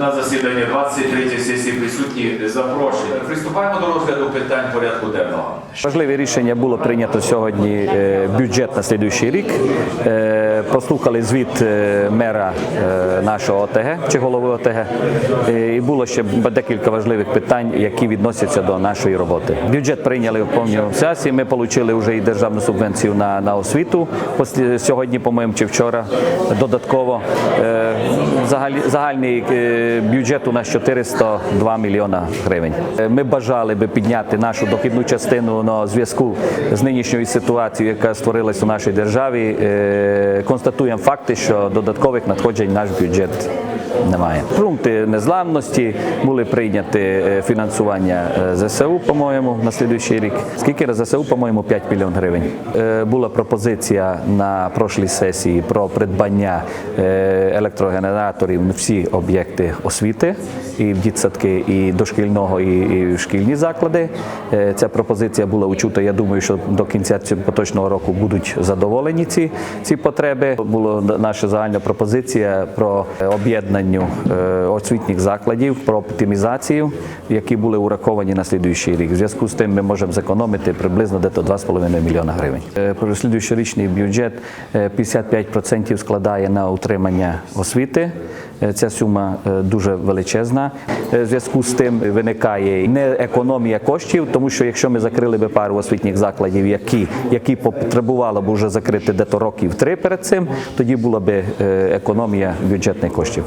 На засідання 23 сесії присутні запрошені. Приступаємо до розгляду питань порядку денного. Важливе рішення було прийнято сьогодні е, бюджет на слідуючий рік. Е, Послухали звіт е, мера нашого ОТГ чи голови ОТГ. І було ще декілька важливих питань, які відносяться до нашої роботи. Бюджет прийняли в повній сесії. Ми отримали вже і державну субвенцію на, на освіту сьогодні, по-моєму, чи вчора додатково. Загальний бюджет у нас 402 мільйона гривень. Е, Ми бажали би підняти нашу дохідну частину на зв'язку з нинішньою ситуацією, яка створилась у нашій державі. Е, Констатуємо факти, що додаткових надходжень наш бюджет немає. Пункти незламності були прийняті е, фінансування е, ЗСУ, по-моєму, на слідуючий рік. Скільки ЗСУ, по-моєму, 5 мільйон гривень. Е, Була пропозиція на прошлій сесії про придбання електрогенераторів на всі об'єкти освіти, і в дітсадки, і дошкільного, і, в шкільні заклади. Е, Ця пропозиція була учута. Я думаю, що до кінця цього поточного року будуть задоволені ці, ці потреби. Була наша загальна пропозиція про об'єднанню е, освітніх закладів, про оптимізацію, які були ураховані на слідуючий рік. В зв'язку з тим ми можемо зекономити приблизно десь 2,5 мільйона гривень. Е, Про слідуючорічний бюджет е, 55% складає на утримання освіти. Ця сума дуже величезна. Е, В зв'язку з тим виникає не економія коштів, тому що якщо ми закрили би пару освітніх закладів, які, які потребувало б уже закрити дето років три перед цим, тоді була би е, економія бюджетних коштів.